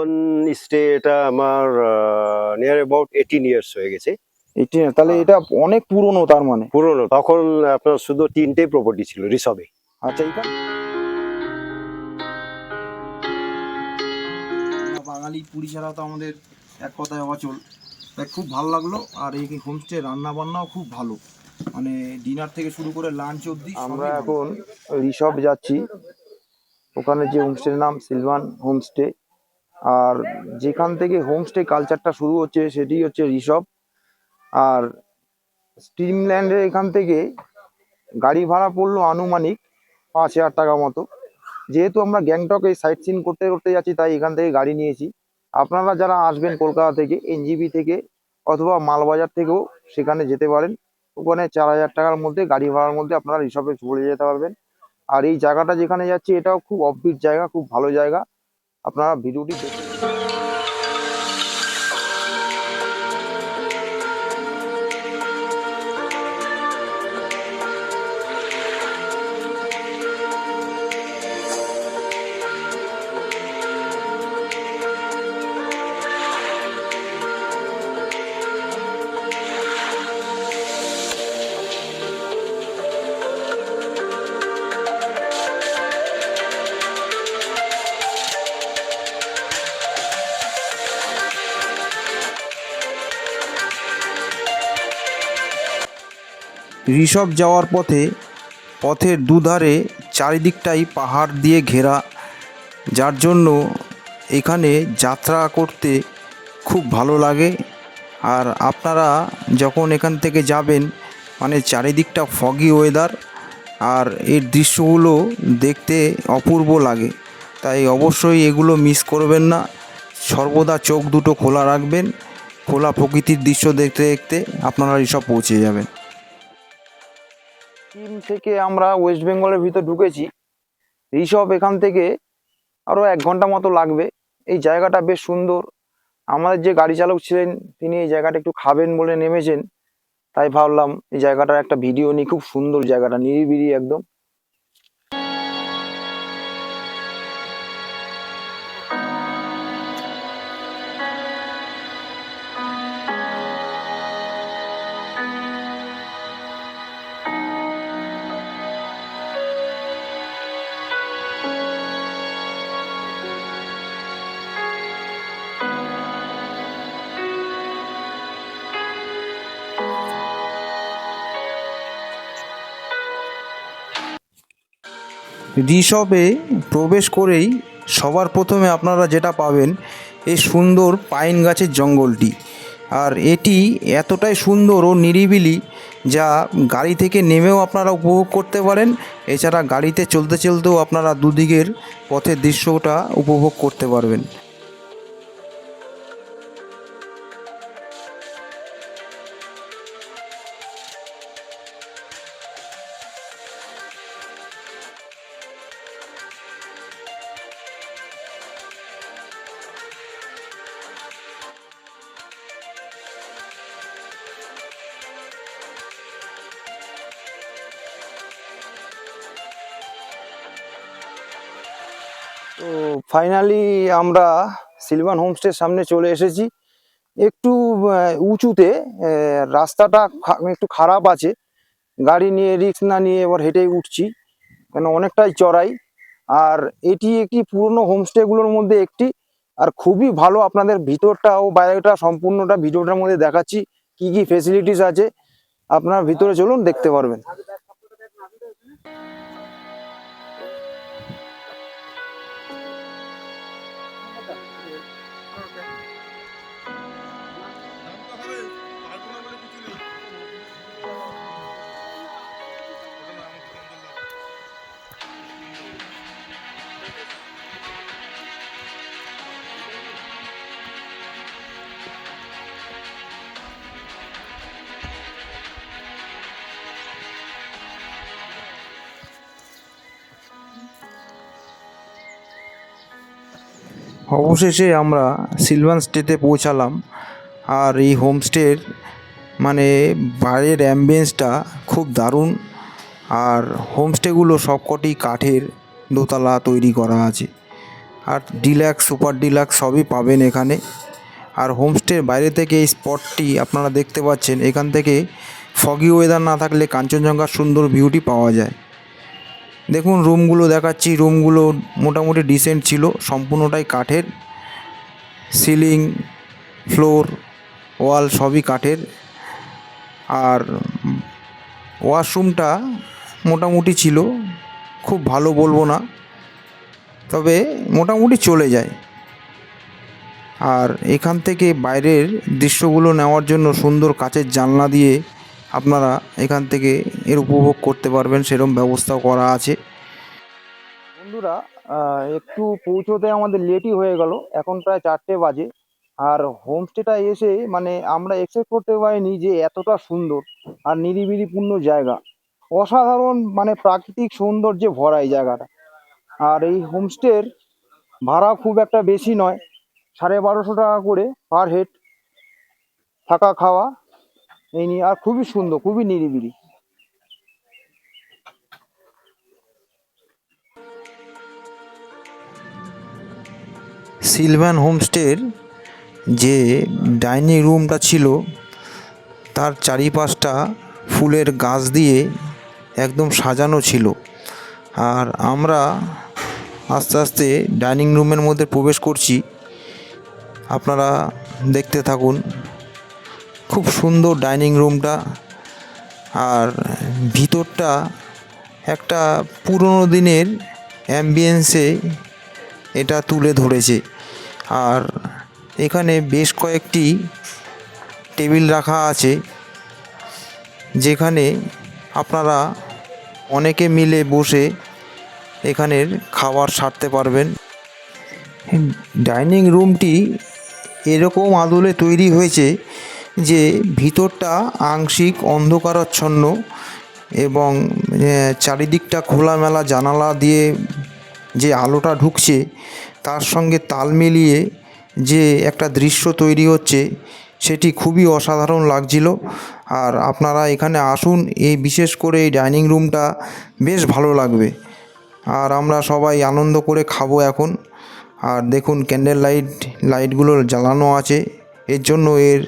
সিলবন stay এটা আমার near about eighteen years হয়ে গেছে। এইটি তাহলে হ্যাঁ। এটা অনেক পুরনো তার মানে। পুরনো তখন আপনার শুধু তিনটে প্রপার্টি ছিল রিসবে। আচ্ছা এইখানে বাঙালি পুরি ছাড়া তো আমাদের এক কথায় অচল তাই খুব ভালো লাগল আর এই হোমস্টে রান্না বান্নাও খুব ভালো। মানে ডিনার থেকে শুরু করে লাঞ্চ অবধি আমরা এখন ঋষভ যাচ্ছি। ওখানে যে হোমস্টের নাম সিলভান হোমস্টে আর যেখান থেকে হোমস্টে কালচারটা শুরু হচ্ছে সেটি হচ্ছে ঋষভ। আর স্ট্রিমল্যান্ডের এখান থেকে গাড়ি ভাড়া পড়ল আনুমানিক পাঁচ হাজার টাকা মতো। যেহেতু আমরা গ্যাংটকে সাইট সিন করতে করতে যাচ্ছি, তাই এখান থেকে গাড়ি নিয়েছি। আপনারা যারা আসবেন কলকাতা থেকে এনজিবি থেকে অথবা মালবাজার থেকেও সেখানে যেতে পারেন। ওখানে চার হাজার টাকার মধ্যে, গাড়ি ভাড়ার মধ্যে আপনারা রিসর্টে চলে যেতে পারবেন। আর এই জায়গাটা যেখানে যাচ্ছি, এটাও খুব অফবিট জায়গা, খুব ভালো জায়গা। আপনারা ভিডিওটি ঋষভ যাওয়ার পথে, পথের দুধারে চারিদিকটাই পাহাড় দিয়ে ঘেরা, যার জন্য এখানে যাত্রা করতে খুব ভালো লাগে। আর আপনারা যখন এখান থেকে যাবেন মানে চারিদিকটা ফগি ওয়েদার আর এর দৃশ্যগুলো দেখতে অপূর্ব লাগে। তাই অবশ্যই এগুলো মিস করবেন না। সর্বদা চোখ দুটো খোলা রাখবেন। খোলা প্রকৃতির দৃশ্য দেখতে দেখতে আপনারা এসব পৌঁছে যাবেন। চীন থেকে আমরা ওয়েস্ট বেঙ্গলের ভিতর ঢুকেছি। এইসব এখান থেকে আরও এক ঘণ্টা মতো লাগবে। এই জায়গাটা বেশ সুন্দর। আমাদের যে গাড়ি চালক ছিলেন, তিনি এই জায়গাটা একটু খাবেন বলে নেমেছেন। তাই ভাবলাম এই জায়গাটার একটা ভিডিও নিই। খুব সুন্দর জায়গাটা, নিরিবিলি একদম। ঋষভে প্রবেশ করেই সবার প্রথমে আপনারা যেটা পাবেন এই সুন্দর পাইন গাছের জঙ্গলটি। আর এটি এতটাই সুন্দর ও নিরিবিলি যা গাড়ি থেকে নেমেও আপনারা উপভোগ করতে পারেন। এছাড়া গাড়িতে চলতে চলতেও আপনারা দুদিকের পথের দৃশ্যটা উপভোগ করতে পারবেন। তো ফাইনালি আমরা সিলভান হোমস্টের সামনে চলে এসেছি। একটু উঁচুতে রাস্তাটা একটু খারাপ আছে। গাড়ি নিয়ে রিস্ক না নিয়ে এবার হেঁটেই উঠছি। কেন, অনেকটাই চড়াই। আর এটি একটি পুরনো হোমস্টেগুলোর মধ্যে একটি। আর খুবই ভালো আপনাদের ভিতরটা ও বাইরেটা সম্পূর্ণটা ভিডিওটার মধ্যে দেখাচ্ছি। কি কি ফেসিলিটিস আছে, আপনারা ভিতরে চলুন, দেখতে পারবেন। অবশেষে আমরা সিলভান স্টেতে পৌঁছালাম। আর এই হোমস্টের মানে বাইরের অ্যাম্বিয়েন্সটা খুব দারুণ। আর হোমস্টেগুলো সবকটি কাঠের দোতলা তৈরি করা আছে। আর ডিলাক্স, সুপার ডিলাক্স সবই পাবেন এখানে। আর হোমস্টের বাইরে থেকে এই স্পটটি আপনারা দেখতে পাচ্ছেন। এখান থেকে ফগি ওয়েদার না থাকলে কাঞ্চনজঙ্ঘার সুন্দর ভিউটি পাওয়া যায়। দেখুন, রুমগুলো দেখাচ্ছি। রুমগুলো মোটামুটি ডিসেন্ট ছিল, সম্পূর্ণটাই কাঠের। সিলিং, ফ্লোর, ওয়াল সবই কাঠের। আর ওয়াশরুমটা মোটামুটি ছিল, খুব ভালো বলব না, তবে মোটামুটি চলে যায়। আর এখান থেকে বাইরের দৃশ্যগুলো নেওয়ার জন্য সুন্দর কাচের জানলা দিয়ে আপনারা এখান থেকে এর উপভোগ করতে পারবেন সেরকম ব্যবস্থাও করা আছে। বন্ধুরা একটু পৌঁছোতে আমাদের লেটই হয়ে গেল। এখন প্রায় চারটে বাজে। আর হোমস্টেটা এসে মানে আমরা এক্সপেক্ট করতে পারিনি যে এতটা সুন্দর আর নিরিবিলিপূর্ণ জায়গা। অসাধারণ মানে প্রাকৃতিক সৌন্দর্যে ভরা এই জায়গাটা। আর এই হোমস্টের ভাড়া খুব একটা বেশি নয়, সাড়ে বারোশো টাকা করে পার হেড থাকা খাওয়া। এই নিয়ে আর খুবই সুন্দর, খুবই নিরিবিলি। সিলভান হোমস্টের যে ডাইনিং রুমটা ছিল, তার চারিপাশটা ফুলের গাছ দিয়ে একদম সাজানো ছিল। আর আমরা আস্তে আস্তে ডাইনিং রুমের মধ্যে প্রবেশ করছি। আপনারা দেখতে থাকুন। খুব সুন্দর ডাইনিং রুমটা আর ভিতরটা একটা পুরনো দিনের অ্যাম্বিয়েন্সে এটা তুলে ধরেছে। আর এখানে বেশ কয়েকটি টেবিল রাখা আছে, যেখানে আপনারা অনেকে মিলে বসে এখানের খাবার সারতে পারবেন। ডাইনিং রুমটি এরকম আদলে তৈরি হয়েছে যে ভিতরটা আংশিক অন্ধকারাচ্ছন্ন এবং চারিদিকটা খোলামেলা জানালা দিয়ে যে আলোটা ঢুকছে, তার সঙ্গে তাল মিলিয়ে যে একটা দৃশ্য তৈরি হচ্ছে, সেটি খুবই অসাধারণ লাগছিল। আর আপনারা এখানে আসুন, এই বিশেষ করে এই ডাইনিং রুমটা বেশ ভালো লাগবে। আর আমরা সবাই আনন্দ করে খাব এখন। আর দেখুন, ক্যান্ডেল লাইট, লাইটগুলো জ্বালানো আছে। এর জন্য এর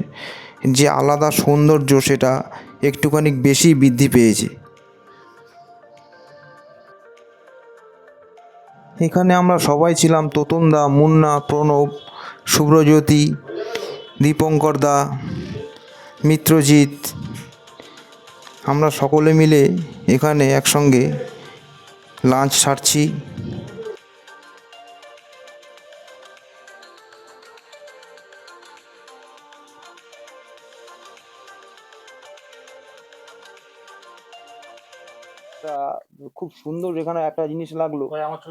যে আলাদা সৌন্দর্য সেটা একটুখানি বেশি বৃদ্ধি পেয়েছে। এখানে আমরা সবাই ছিলাম তোতনদা মুন্না, প্রণব শুভ্রজ্যোতি দীপঙ্কর দা, মিত্রজিৎ। আমরা সকলে মিলে এখানে একসঙ্গে লাঞ্চ সারছি। খুব সুন্দর এখানে একটা জিনিস লাগল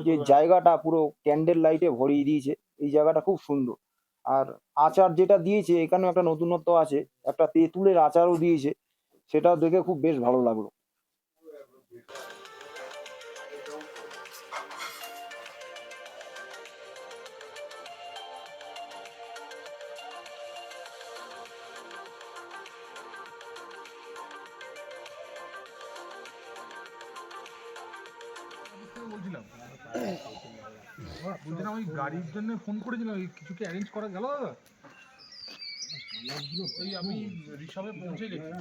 যে জায়গাটা পুরো ক্যান্ডেল লাইটে ভরিয়ে দিয়েছে। এই জায়গাটা খুব সুন্দর। আর আচার যেটা দিয়েছে এখানেও একটা নতুনত্ব আছে। একটা তেঁতুলের আচারও দিয়েছে। সেটাও দেখে খুব বেশ ভালো লাগল। বলছিলাম বলছিলাম ওই গাড়ির জন্য ফোন করেছিলাম ওই কিছু কি অ্যারেঞ্জ করা গেল দাদা? ওই আমি ঋষভে পৌঁছে গেছি।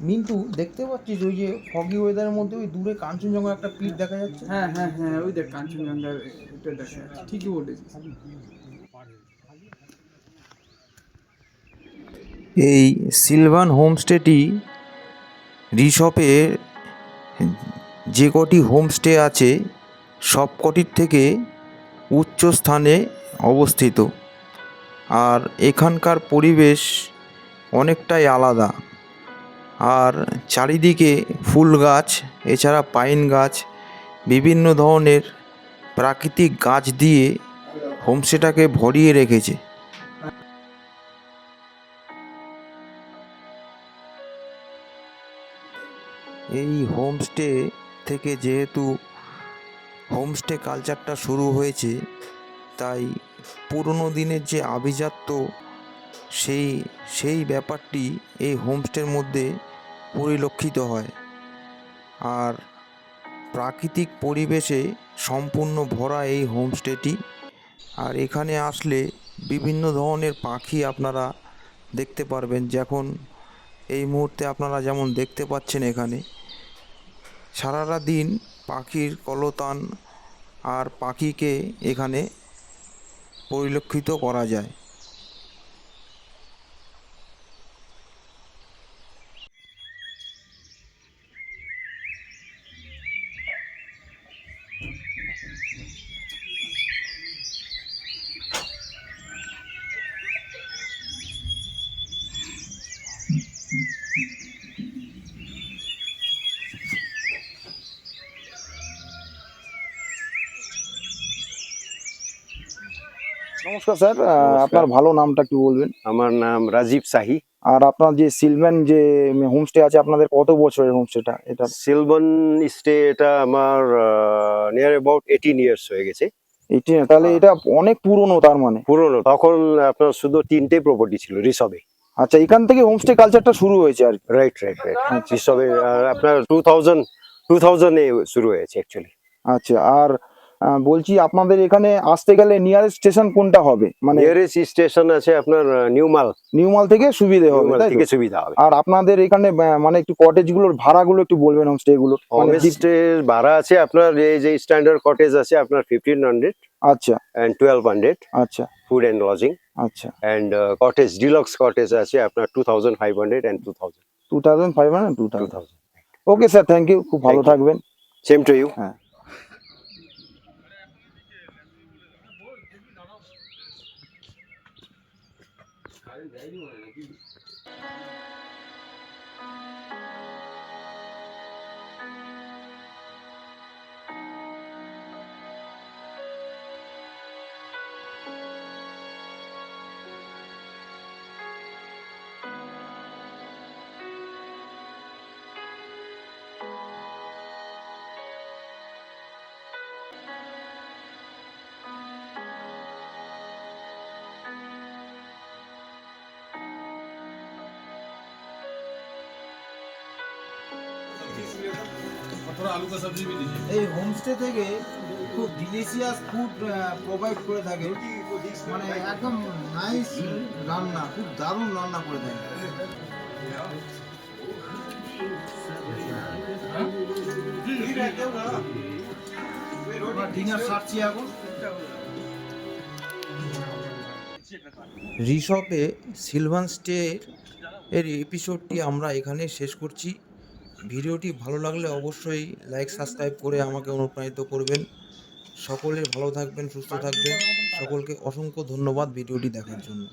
মিন্টু দেখতে পাচ্ছিস ওই যে ফগি ওয়েদারের মধ্যে ওই দূরে কাঞ্চনজঙ্ঘা একটা পিঠ দেখা যাচ্ছে? হ্যাঁ হ্যাঁ হ্যাঁ ওই দেখ কাঞ্চনজঙ্ঘার এটা দেখা যাচ্ছে। ঠিকই বলেছিস। এই সিলভান হোমস্টেটি রিসপে যে কটি হোমস্টে আছে, সব কটির থেকে উচ্চ স্থানে অবস্থিত। আর এখানকার পরিবেশ অনেকটাই আলাদা। আর চারিদিকে ফুল গাছ, এছাড়া পাইন গাছ, বিভিন্ন ধরনের প্রাকৃতিক গাছ দিয়ে হোমস্টেটাকে ভরিয়ে রেখেছে। এই হোমস্টে থেকে যেহেতু হোমস্টে কালচারটা শুরু হয়েছে, তাই পুরনো দিনের যে আভিজাত্য, সেই সেই ব্যাপারটি এই হোমস্টের মধ্যে পরিলক্ষিত হয়। আর প্রাকৃতিক পরিবেশে সম্পূর্ণ ভরা এই হোমস্টেটি আর এখানে আসলে বিভিন্ন ধরনের পাখি আপনারা দেখতে পারবেন। যখন এই মুহূর্তে আপনারা যেমন দেখতে পাচ্ছেন এখানে সারাটা দিন পাখির কলতান আর পাখিকে এখানে পরিলক্ষিত করা যায়। নমস্কার স্যার আপনার ভালো নামটা একটু বলবেন। আমার নাম রাজীব সাহি। আর আপনার যে সিলভ্যান যে হোমস্টে আছে আপনাদের কত বছরের হোমস্টেটা এটা সিলবন স্টে এটা আমার নিয়ার অ্যাবাউট এইটিন ইয়ার্স হয়ে গেছে। এইটি তাহলে এটা অনেক পুরনো তার মানে। পুরনো। তখন আপনার শুধু তিনটে প্রপার্টি ছিল রিসবে। আচ্ছা এখান থেকে হোমস্টে কালচারটা শুরু হয়েছে আর কি। রাইট রাইট রাইট রিসবে আপনার টু থাউজেন্ড টু থাউজেন্ডে শুরু হয়েছে অ্যাকচুয়ালি আচ্ছা আর বলছি আপনাদের এখানে আসতে গেলে নিয়ারেস্ট স্টেশন কোনটা হবে? মানে নিয়ারেস্ট স্টেশন আছে আপনার নিউমাল নিউমাল থেকে সুবিধে হবে থেকে সুবিধা হবে। আর আপনাদের এখানে মানে একটু কটেজগুলোর ভাড়াগুলো একটু বলবেন হোমস্টে গুলো। মানে হোমস্টে ভাড়া আছে আপনার এই যে স্ট্যান্ডার্ড কটেজ আছে আপনার ফিফটিন হান্ড্রেড আচ্ছা। এন্ড টুয়েলভ হান্ড্রেড আচ্ছা। ফুড অ্যান্ড লজিং আচ্ছা। অ্যান্ড কটেজ ডিলক্স কটেজ আছে আপনার two thousand five hundred and two thousand two thousand five hundred two thousand okay sir thank you খুব ভালো থাকবেন। সেম টু ইউ হ্যাঁ। এই হোমস্টে থেকে খুব ডিলিশিয়াস ফুড প্রোভাইড করে থাকে। মানে একদম নাইস রান্না, খুব দারুণ রান্না করে থাকে। রিসপে সিলভান স্টে এর এপিসোডটি আমরা এখানে শেষ করছি। ভিডিওটি ভালো লাগলে অবশ্যই লাইক সাবস্ক্রাইব করে আমাকে অনুপ্রাণিত করবেন। সকলে ভালো থাকবেন সুস্থ থাকবেন। সকলকে অসংখ্য ধন্যবাদ ভিডিওটি দেখার জন্য।